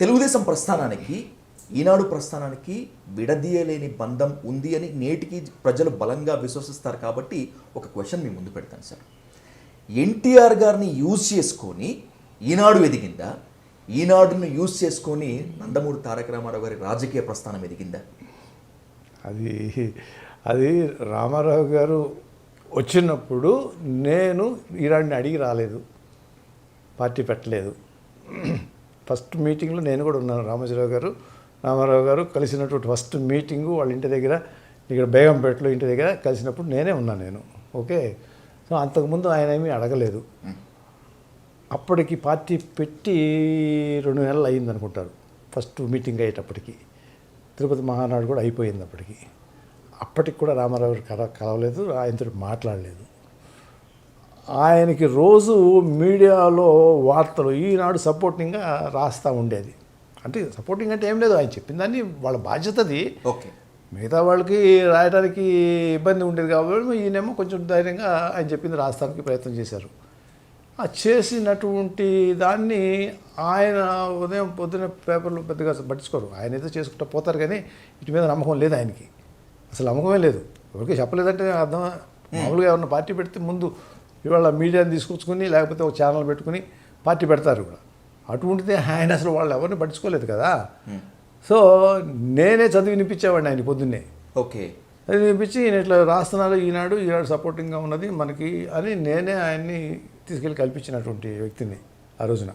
తెలుగుదేశం ప్రస్థానానికి ఈనాడు ప్రస్థానానికి విడదీయలేని బంధం ఉంది అని నేటికి ప్రజలు బలంగా విశ్వసిస్తారు కాబట్టి ఒక క్వశ్చన్ మీ ముందు పెడతాను సార్. ఎన్టీఆర్ గారిని యూజ్ చేసుకొని ఈనాడు ఎదిగిందా? ఈనాడును యూజ్ చేసుకొని నందమూరి తారక రామారావు గారి రాజకీయ ప్రస్థానం ఎదిగిందా? అది అది రామారావు గారు వచ్చినప్పుడు నేను ఈరాడిని అడిగి రాలేదు. పార్టీ పెట్టలేదు. ఫస్ట్ మీటింగ్లో నేను కూడా ఉన్నాను రామోజీరావు గారు రామారావు గారు కలిసినటువంటి ఫస్ట్ మీటింగు వాళ్ళ ఇంటి దగ్గర ఇక్కడ బేగంపేటలో ఇంటి దగ్గర కలిసినప్పుడు నేనే ఉన్నాను నేను ఓకే? సో అంతకుముందు ఆయన ఏమీ అడగలేదు. అప్పటికి పార్టీ పెట్టి రెండు నెలలు అయింది అనుకుంటారు ఫస్ట్ మీటింగ్ అయ్యేటప్పటికి. తిరుపతి మహానాడు కూడా అయిపోయింది అప్పటికి. అప్పటికి కూడా రామారావు గారు కల కలవలేదు ఆయనతో మాట్లాడలేదు. ఆయనకి రోజు మీడియాలో వార్తలు ఈనాడు సపోర్టింగ్గా రాస్తూ ఉండేది. అంటే సపోర్టింగ్ అంటే ఏం లేదు ఆయన చెప్పిన దాన్ని వాళ్ళ బాధ్యతది. ఓకే. మిగతా వాళ్ళకి రాయడానికి ఇబ్బంది ఉండేది కాబట్టి ఈయనేమో కొంచెం ధైర్యంగా ఆయన చెప్పింది రాస్తానికి ప్రయత్నం చేశారు. ఆ చేసినటువంటి దాన్ని ఆయన ఉదయం పొద్దున పేపర్లు పెద్దగా పట్టించుకోరు. ఆయన ఏదో చేసుకుంటూ పోతారు కానీ ఇటు మీద నమ్మకం లేదు ఆయనకి. అసలు నమ్మకమే లేదు. ఎవరికి చెప్పలేదంటే అర్థం మామూలుగా ఎవరన్నా పార్టీ పెడితే ముందు ఇవాళ మీడియాని తీసుకొచ్చుకుని లేకపోతే ఒక ఛానల్ పెట్టుకుని పార్టీ పెడతారు కూడా. అటువంటిది ఆయన అసలు వాళ్ళు ఎవరిని పట్టించుకోలేదు కదా. సో నేనే చదివి వినిపించేవాడిని ఆయన పొద్దున్నే. ఓకే. అది వినిపించి ఈయన ఇట్లా రాస్తున్నారు ఈనాడు ఈనాడు సపోర్టింగ్గా ఉన్నది మనకి అని నేనే ఆయన్ని తీసుకెళ్ళి కల్పించినటువంటి వ్యక్తిని ఆ రోజున.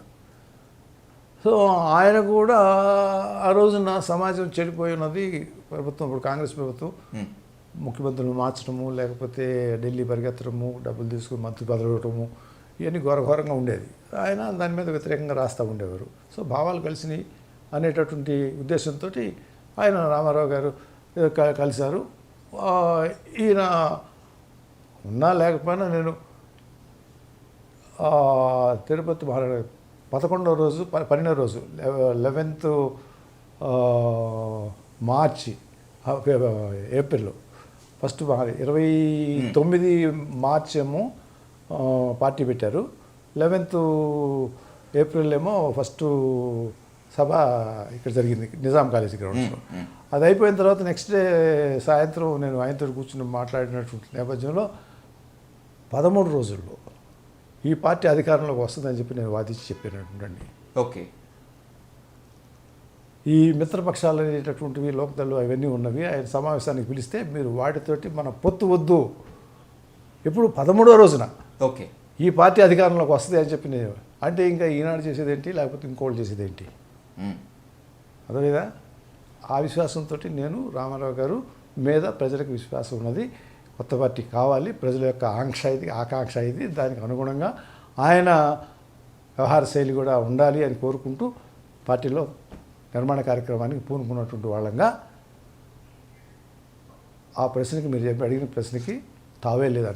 సో ఆయన కూడా ఆ రోజున సమాజం చెడిపోయి ఉన్నది ప్రభుత్వం ఇప్పుడు కాంగ్రెస్ ప్రభుత్వం. ముఖ్యమంత్రులను ముఖ్యమంత్రులు మార్చడము లేకపోతే ఢిల్లీ పరిగెత్తడము డబ్బులు తీసుకుని మంత్రి బదలగటము ఇవన్నీ ఘోరఘోరంగా ఉండేది. ఆయన దాని మీద వ్యతిరేకంగా రాస్తూ ఉండేవారు. సో భావాలు కలిసినాయి అనేటటువంటి ఉద్దేశంతో ఆయన రామారావు గారు కలిశారు. ఈయన ఉన్నా లేకపోయినా నేను తిరుపతి మహారాజు పదకొండవ రోజు పన్నెండవ రోజు లెవెన్త్ మార్చి ఏప్రిల్ ఫస్ట్ ఇరవై తొమ్మిది మార్చ్ ఏమో పార్టీ పెట్టారు. లెవెన్త్ ఏప్రిల్ ఏమో ఫస్ట్ సభ ఇక్కడ జరిగింది నిజాం కాలేజీ గ్రౌండ్స్లో. అది అయిపోయిన తర్వాత నెక్స్ట్ డే సాయంత్రం నేను ఆయనతో కూర్చుని మాట్లాడినటువంటి నేపథ్యంలో పదమూడు రోజుల్లో ఈ పార్టీ అధికారంలోకి వస్తుందని చెప్పి నేను వాదించి చెప్పినటువంటి ఓకే. ఈ మిత్రపక్షాలు అనేటటువంటివి లోక్దళ్ళు అవన్నీ ఉన్నవి. ఆయన సమావేశానికి పిలిస్తే మీరు వాటితోటి మన పొత్తు వద్దు. ఎప్పుడు పదమూడో రోజున ఓకే. ఈ పార్టీ అధికారంలోకి వస్తుంది అని చెప్పి నేను అంటే ఇంకా ఈనాడు చేసేది ఏంటి లేకపోతే ఇంకోటి చేసేది ఏంటి ఉమ్. అర్థమైందా? ఆ విశ్వాసంతో నేను రామారావు గారు మీద ప్రజలకు విశ్వాసం ఉన్నది. కొత్త పార్టీ కావాలి. ప్రజల యొక్క ఆంక్ష ఇది ఆకాంక్ష ఇది. దానికి అనుగుణంగా ఆయన వ్యవహార శైలి కూడా ఉండాలి అని కోరుకుంటూ పార్టీలో నిర్మాణ కార్యక్రమానికి పూనుకున్నటువంటి వాళ్ళంగా ఆ ప్రశ్నకి మీరు చెప్పి అడిగిన ప్రశ్నకి తావే లేదు